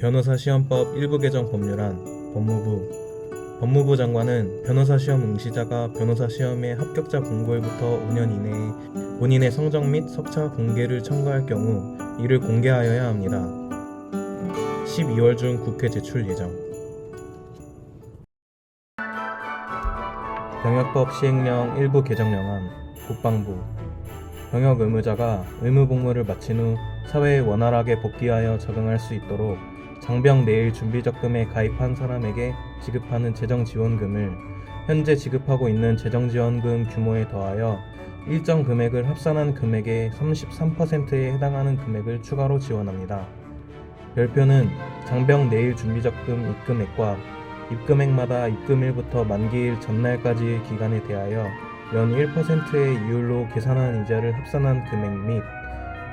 변호사 시험법 일부 개정 법률안 법무부 법무부 장관은 변호사 시험 응시자가 변호사 시험의 합격자 공고일부터 5년 이내에 본인의 성적 및 석차 공개를 청구할 경우 이를 공개하여야 합니다. 12월 중 국회 제출 예정. 병역법 시행령 일부 개정령안 국방부 병역 의무자가 의무 복무를 마친 후 사회에 원활하게 복귀하여 적응할 수 있도록 장병 내일 준비적금에 가입한 사람에게 지급하는 재정지원금을 현재 지급하고 있는 재정지원금 규모에 더하여 일정 금액을 합산한 금액의 33%에 해당하는 금액을 추가로 지원합니다. 별표는 장병 내일 준비적금 입금액과 입금액마다 입금일부터 만기일 전날까지의 기간에 대하여 연 1%의 이율로 계산한 이자를 합산한 금액 및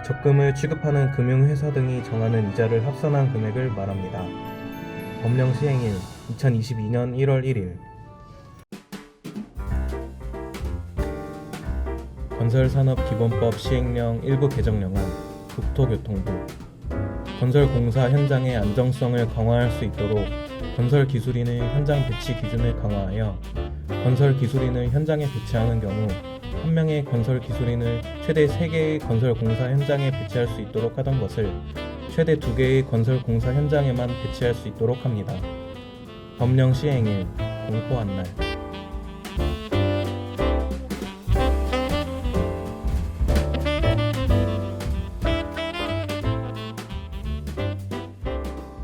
적금을 취급하는 금융회사 등이 정하는 이자를 합산한 금액을 말합니다. 법령 시행일 2022년 1월 1일 건설산업기본법 시행령 일부 개정령안 국토교통부 건설공사 현장의 안정성을 강화할 수 있도록 건설기술인의 현장 배치 기준을 강화하여 건설기술인을 현장에 배치하는 경우 한 명의 건설 기술인을 최대 3개의 건설 공사 현장에 배치할 수 있도록 하던 것을 최대 2개의 건설 공사 현장에만 배치할 수 있도록 합니다. 법령 시행일 공포한 날